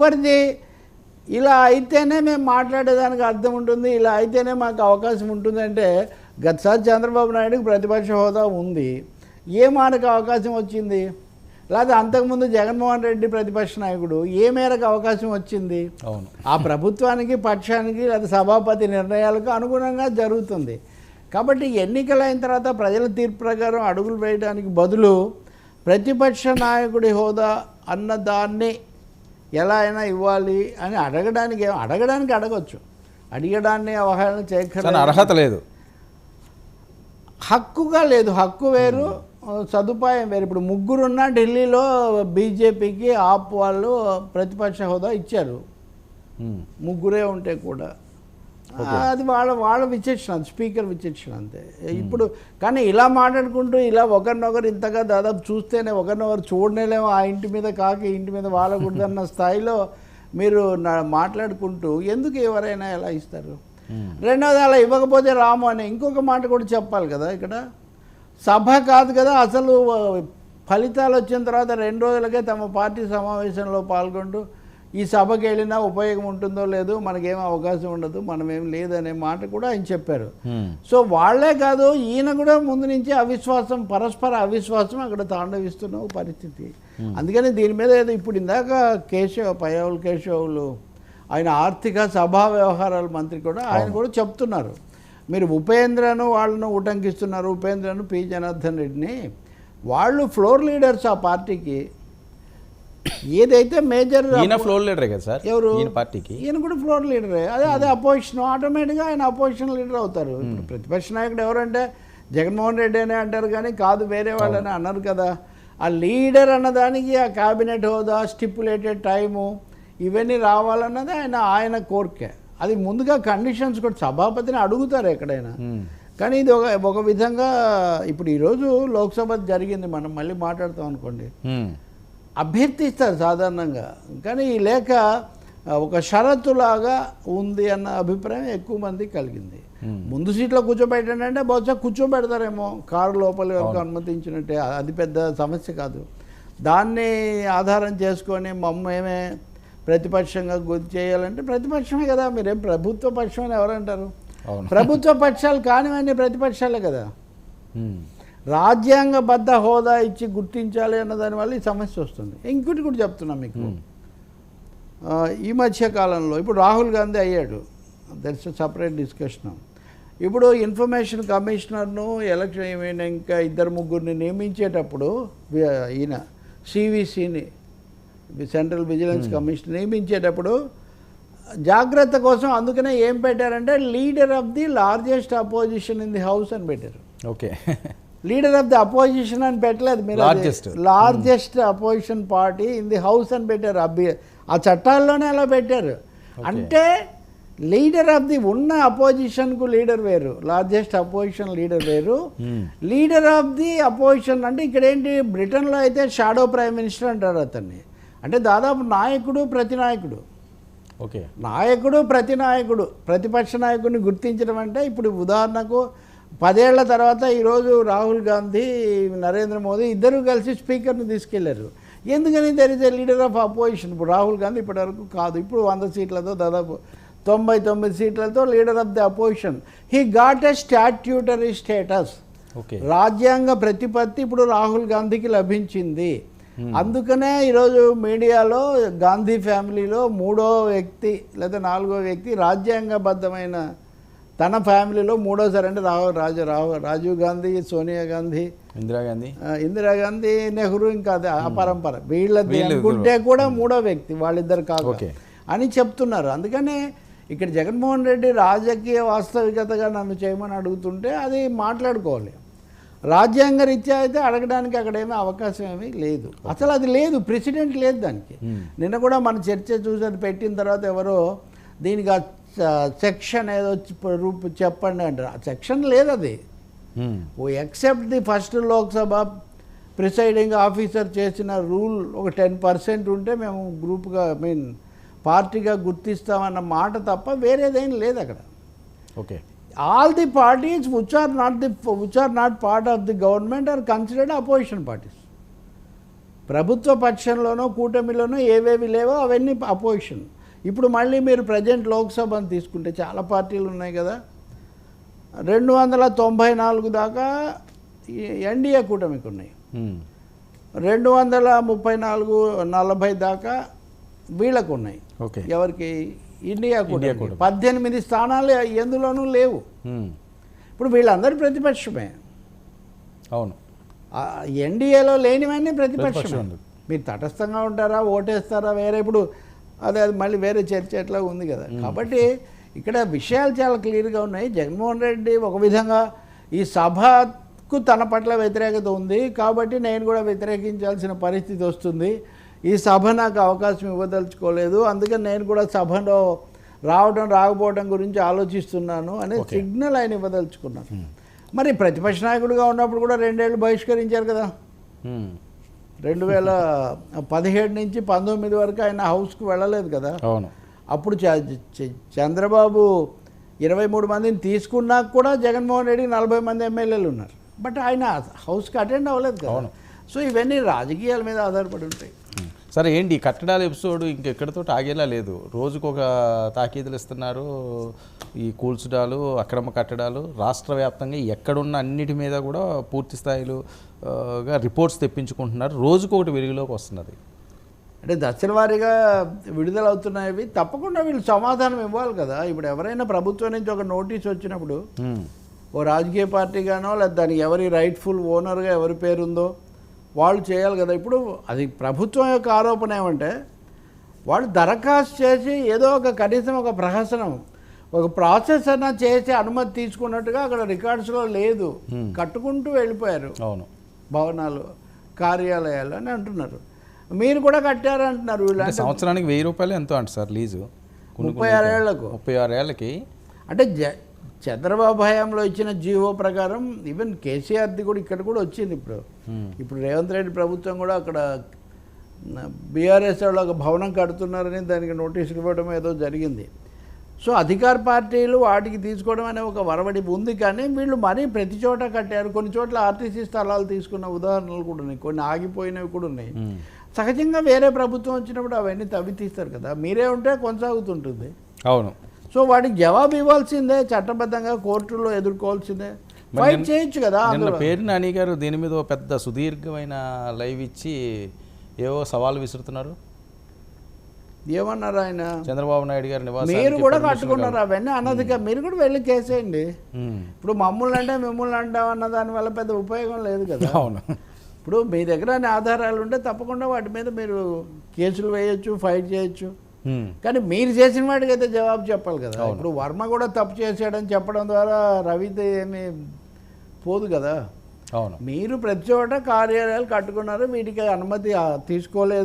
ఎవరిది ఇలా అయితేనే మేము మాట్లాడేదానికి అర్థం ఉంటుంది. ఇలా అయితేనే మాకు అవకాశం ఉంటుంది అంటే గతసారి చంద్రబాబు నాయుడుకి ప్రతిపక్ష హోదా ఉంది. ఏ మాటకు అవకాశం వచ్చింది? లేదా అంతకుముందు జగన్మోహన్ రెడ్డి ప్రతిపక్ష నాయకుడు ఏ మేరకు అవకాశం వచ్చింది? అవును. ఆ ప్రభుత్వానికి పక్షానికి లేదా సభాపతి నిర్ణయాలకు అనుగుణంగా జరుగుతుంది. కాబట్టి ఎన్నికలైన తర్వాత ప్రజల తీర్పు ప్రకారం అడుగులు వేయడానికి బదులు ప్రతిపక్ష నాయకుడి హోదా అన్నదాన్ని ఎలా అయినా ఇవ్వాలి అని అడగడానికి అడగడానికి అడగొచ్చు. అడిగడాన్ని అవహేళన చేయక్కర్లేదు. అర్హత లేదు. హక్కుగా లేదు. హక్కు వేరు సదుపాయం వేరు. ఇప్పుడు ముగ్గురున్న ఢిల్లీలో బీజేపీకి ఆప్ వాళ్ళు ప్రతిపక్ష హోదా ఇచ్చారు. ముగ్గురే ఉంటే కూడా. అది వాళ్ళ వాళ్ళ విచక్షణ స్పీకర్ విచక్షణ అంతే. ఇప్పుడు కానీ ఇలా మాట్లాడుకుంటూ ఇలా ఒకరినొకరు ఇంతగా దాదాపు చూస్తేనే ఒకరినొకరు చూడనేలేమో ఆ ఇంటి మీద కాకి ఇంటి మీద వాలకూడదన్న స్థాయిలో మీరు మాట్లాడుకుంటూ ఎందుకు ఎవరైనా ఎలా ఇస్తారు. రెండోది అలా ఇవ్వకపోతే రాము అని ఇంకొక మాట కూడా చెప్పాలి కదా ఇక్కడ. సభ కాదు కదా అసలు ఫలితాలు వచ్చిన తర్వాత రెండు రోజులకే తమ పార్టీ సమావేశంలో పాల్గొంటూ ఈ సభకి వెళ్ళినా ఉపయోగం ఉంటుందో లేదో మనకేం అవకాశం ఉండదు మనమేం లేదనే మాట కూడా ఆయన చెప్పారు. సో వాళ్ళే కాదు ఈయన కూడా ముందు నుంచి అవిశ్వాసం పరస్పర అవిశ్వాసం అక్కడ తాండవిస్తున్న పరిస్థితి. అందుకని దీని మీద ఏదో ఇప్పుడు ఇందాక కేశవ్ పయ్యవులు కేశవులు ఆయన ఆర్థిక సభా వ్యవహారాల మంత్రి కూడా ఆయన కూడా చెప్తున్నారు. మీరు ఉపేంద్రను వాళ్ళను ఉటంకిస్తున్నారు ఉపేంద్రను పి. జనార్దన్ రెడ్డిని. వాళ్ళు ఫ్లోర్ లీడర్స్ ఆ పార్టీకి ఏదైతే మేజర్ ఈయన ఫ్లోర్ లీడరే కదా సార్? ఎవరు? ఈయన పార్టీకి. ఈయన కూడా ఫ్లోర్ లీడరే అదే అదే అపోజిషన్ ఆటోమేటిక్గా ఆయన అపోజిషన్ లీడర్ అవుతారు. ఇప్పుడు ప్రతిపక్ష నాయకుడు ఎవరంటే జగన్మోహన్ రెడ్డి అనే అంటారు కానీ కాదు వేరే వాళ్ళని అన్నారు కదా. ఆ లీడర్ అన్నదానికి ఆ క్యాబినెట్ హోదా స్టిపులేటెడ్ టైము ఇవన్నీ రావాలన్నది ఆయన ఆయన కోరిక. అది ముందుగా కండిషన్స్ కూడా సభాపతిని అడుగుతారు ఎక్కడైనా. ఉమ్. కానీ ఇది ఒక ఒక విధంగా ఇప్పుడు ఈరోజు లోక్సభ జరిగింది. మనం మళ్ళీ మాట్లాడతాం అనుకోండి. ఉమ్. అభ్యర్థిస్తారు సాధారణంగా. కానీ ఈ లేఖ ఒక షరతులాగా ఉంది అన్న అభిప్రాయం ఎక్కువ మంది కలిగింది. ముందు సీట్లో కూర్చోబెట్టండి అంటే బహుశా కూర్చోబెడతారేమో కారు లోపలి వరకు అనుమతించినట్టే. అది పెద్ద సమస్య కాదు. దాన్ని ఆధారం చేసుకొని మమ్మేమే ప్రతిపక్షంగా గుర్తు చేయాలంటే ప్రతిపక్షమే కదా. మీరేం ప్రభుత్వ పక్షం అని ఎవరంటారు? ప్రభుత్వ పక్షాలు కానివన్నీ ప్రతిపక్షాలే కదా. రాజ్యాంగబద్ధ హోదా ఇచ్చి గుర్తించాలి అన్న దానివల్ల ఈ సమస్య వస్తుంది. ఇంకోటి కూడా చెప్తున్నా మీకు. Hmm. ఈ మధ్య కాలంలో ఇప్పుడు రాహుల్ గాంధీ అయ్యాడు. దట్స్ సపరేట్ డిస్కషన్ ఇప్పుడు ఇన్ఫర్మేషన్ కమిషనర్ను ఎలక్షన్ ఇంకా ఇద్దరు ముగ్గురిని నియమించేటప్పుడు ఈయన సివిసిని సెంట్రల్ విజిలెన్స్ కమిషన్ నియమించేటప్పుడు జాగ్రత్త కోసం అందుకనే ఏం పెట్టారంటే leader of the largest opposition in the house అని పెట్టారు. Okay leader of the opposition అని పెట్టలేదు మీరు Largest. Largest opposition party in the house అని పెట్టారు. అభి ఆ చట్టాల్లోనే అలా పెట్టారు. అంటే లీడర్ ఆఫ్ ది ఉన్న అపోజిషన్కు లీడర్ వేరు. లార్జెస్ట్ అపోజిషన్ లీడర్ వేరు. లీడర్ ఆఫ్ ది అపోజిషన్ అంటే ఇక్కడ ఏంటి? బ్రిటన్లో అయితే షాడో ప్రైమ్ మినిస్టర్ అంటారు అతన్ని. అంటే దాదాపు నాయకుడు ప్రతి నాయకుడు ఓకే నాయకుడు ప్రతి నాయకుడు ప్రతిపక్ష నాయకుడిని గుర్తించడం అంటే ఇప్పుడు ఉదాహరణకు పదేళ్ళ తర్వాత ఈరోజు రాహుల్ గాంధీ నరేంద్ర మోదీ ఇద్దరు కలిసి స్పీకర్ని తీసుకెళ్ళారు. ఎందుకని there is a leader of opposition ఇప్పుడు రాహుల్ గాంధీ ఇప్పటివరకు కాదు. ఇప్పుడు వంద సీట్లతో దాదాపు తొంభై తొమ్మిది సీట్లతో leader of the opposition he got a statutory status okay రాజ్యాంగ ప్రతిపత్తి ఇప్పుడు రాహుల్ గాంధీకి లభించింది. అందుకనే ఈరోజు మీడియాలో గాంధీ ఫ్యామిలీలో మూడో వ్యక్తి లేదా నాలుగో వ్యక్తి రాజ్యాంగబద్ధమైన తన ఫ్యామిలీలో మూడోసారి అంటే రాహుల్ రాజు రాహు రాజీవ్ గాంధీ సోనియా గాంధీ ఇందిరాగాంధీ ఇందిరాగాంధీ నెహ్రూ ఇంకా అదే ఆ పరంపర. వీళ్ళది వీళ్ళు అనుకుంటే కూడా మూడో వ్యక్తి వాళ్ళిద్దరు కాదు. అని చెప్తున్నారు. అందుకనే ఇక్కడ జగన్మోహన్ రెడ్డి రాజకీయ వాస్తవికతగా నన్ను చేయమని అడుగుతుంటే అది మాట్లాడుకోవాలి. రాజ్యాంగ రీత్యా అయితే అడగడానికి అక్కడ ఏమీ అవకాశం ఏమీ లేదు. అసలు అది లేదు. ప్రెసిడెంట్ లేదు దానికి. నిన్న కూడా మన చర్చ చూసి అది పెట్టిన తర్వాత ఎవరో దీనికి సెక్షన్ ఏదో రూపు చెప్పండి అంటారు. ఆ సెక్షన్ లేదు అది except the first Lok Sabha presiding officer చేసిన రూల్ ఒక టెన్ పర్సెంట్ ఉంటే మేము గ్రూప్గా ఐ మీన్ పార్టీగా గుర్తిస్తామన్న మాట తప్ప వేరేదేం లేదు అక్కడ okay all the parties which are not the which are not part of the government are considered opposition parties ప్రభుత్వ పక్షంలోనో కూటమిలోనో ఏవేవి లేవో అవన్నీ అపోజిషన్ ఇప్పుడు మళ్ళీ మీరు ప్రజెంట్ లోక్సభను తీసుకుంటే చాలా పార్టీలు ఉన్నాయి కదా. రెండు వందల తొంభై నాలుగు దాకా ఎన్డీఏ కూటమికి ఉన్నాయి. రెండు వందల ముప్పై నాలుగు నలభై దాకా వీళ్ళకు ఉన్నాయి. ఓకే. ఎవరికి? ఇండియా కూటమి. పద్దెనిమిది స్థానాలు ఎందులోనూ లేవు. ఇప్పుడు వీళ్ళందరూ ప్రతిపక్షమే. అవును. ఎన్డీఏలో లేనివన్నీ ప్రతిపక్షం ప్రతిపక్షమే. మీరు తటస్థంగా ఉంటారా ఓటేస్తారా వేరే ఇప్పుడు అదే అది మళ్ళీ వేరే చర్చ ఎట్లా ఉంది కదా. కాబట్టి ఇక్కడ విషయాలు చాలా క్లియర్గా ఉన్నాయి. జగన్మోహన్ రెడ్డి ఒక విధంగా ఈ సభకు తన పట్ల వ్యతిరేకత ఉంది. కాబట్టి నేను కూడా వ్యతిరేకించాల్సిన పరిస్థితి వస్తుంది. ఈ సభ నాకు అవకాశం ఇవ్వదలుచుకోలేదు. అందుకని నేను కూడా సభలో రావడం రాకపోవడం గురించి ఆలోచిస్తున్నాను అనే. సిగ్నల్ ఆయన ఇవ్వదలుచుకున్నాను మరి ప్రతిపక్ష నాయకుడిగా ఉన్నప్పుడు కూడా రెండేళ్ళు బహిష్కరించారు కదా. రెండు వేల పదిహేడు నుంచి పంతొమ్మిది వరకు ఆయన హౌస్కి వెళ్ళలేదు కదా అవును అప్పుడు చంద్రబాబు ఇరవై మూడు మందిని తీసుకున్నాక కూడా జగన్మోహన్ రెడ్డి నలభై మంది ఎమ్మెల్యేలు ఉన్నారు బట్ ఆయన హౌస్కి అటెండ్ అవ్వలేదు కదా. సో ఇవన్నీ రాజకీయాల మీద ఆధారపడి ఉంటాయి. సరే ఏంటి ఈ కట్టడాల ఎపిసోడ్ ఇంకెక్కడితో ఆగేలా లేదు. రోజుకు ఒక తాకీదులు ఇస్తున్నారు ఈ కూల్చడాలు అక్రమ కట్టడాలు రాష్ట్ర వ్యాప్తంగా ఎక్కడున్న అన్నిటి మీద కూడా పూర్తి స్థాయిలో ఆ, గా రిపోర్ట్స్ తెప్పించుకుంటున్నారు. రోజుకొకటి వెలుగులోకి వస్తున్నది. అంటే దశల వారీగా విడుదలవుతున్నాయి తప్పకుండా వీళ్ళు సమాధానం ఇవ్వాలి కదా. ఇప్పుడు ఎవరైనా ప్రభుత్వం నుంచి ఒక నోటీస్ వచ్చినప్పుడు. ఓ రాజకీయ పార్టీగానో లేదా దానికి ఎవరి రైట్ఫుల్ ఓనర్గా ఎవరి పేరుందో వాళ్ళు చేయాలి కదా. ఇప్పుడు అది ప్రభుత్వం యొక్క ఆరోపణ ఏమంటే వాళ్ళు దరఖాస్తు చేసి ఏదో ఒక కనీసం ఒక ప్రహసనం ఒక ప్రాసెస్ అన్నా చేసి అనుమతి తీసుకున్నట్టుగా అక్కడ రికార్డ్స్లో లేదు. కట్టుకుంటూ వెళ్ళిపోయారు అవును. భవనాలు కార్యాలయాలు అని అంటున్నారు. మీరు కూడా కట్టారంటున్నారు వీళ్ళు. సంవత్సరానికి వెయ్యి రూపాయలు ఎంతో అంట సార్ లీజు. ముప్పై ఆరు ఏళ్ళకు. ముప్పై ఆరు ఏళ్ళకి అంటే జ చంద్రబాబు హయాంలో ఇచ్చిన జీవో ప్రకారం ఈవెన్ కేసీఆర్ది కూడా ఇక్కడ కూడా వచ్చింది ఇప్పుడు. మ్మ్. ఇప్పుడు రేవంత్ రెడ్డి ప్రభుత్వం కూడా అక్కడ బీఆర్ఎస్ వాళ్ళు ఒక భవనం కడుతున్నారని దానికి నోటీసులు ఇవ్వడం ఏదో జరిగింది. సో అధికార పార్టీలు వాటికి తీసుకోవడం అనే ఒక వరవడి ఉంది కానీ వీళ్ళు మరీ ప్రతి చోట కట్టారు. కొన్ని చోట్ల ఆర్టీసీ స్థలాలు తీసుకున్న ఉదాహరణలు కూడా ఉన్నాయి. కొన్ని ఆగిపోయినవి కూడా ఉన్నాయి. మ్మ్. సహజంగా వేరే ప్రభుత్వం వచ్చినప్పుడు అవన్నీ తవ్వి తీస్తారు కదా. మీరే ఉంటే కొనసాగుతుంటుంది. అవును. సో వాటికి జవాబు ఇవ్వాల్సిందే చట్టబద్ధంగా కోర్టులో ఎదుర్కోవాల్సిందే. ఫైట్ చేయొచ్చు కదా పేరు నాని గారు దీని మీద పెద్ద సుదీర్ఘమైన లైవ్ ఇచ్చి ఏవో సవాళ్ళు విసురుతున్నారు. ఏమన్నారు ఆయన? చంద్రబాబు నాయుడు గారి మీరు కూడా కట్టుకున్నారు అవన్నీ అన్నదిగా మీరు కూడా వెళ్ళి కేసేయండి. ఇప్పుడు మమ్మల్ని అంటే మిమ్మల్ని అంటాం అన్న దాని వల్ల పెద్ద ఉపయోగం లేదు కదా. అవును. ఇప్పుడు మీ దగ్గర ఆధారాలు ఉంటే తప్పకుండా వాటి మీద మీరు కేసులు వేయొచ్చు ఫైట్ చేయొచ్చు. కానీ మీరు చేసిన వాటికి అయితే జవాబు చెప్పాలి కదా. ఇప్పుడు వర్మ కూడా తప్పు చేశాడని చెప్పడం ద్వారా రవితో ఏమీ పోదు కదా. అవును. మీరు ప్రతి చోట కార్యాలయాలు కట్టుకున్నారు వీటికి అనుమతి తీసుకోలేదు.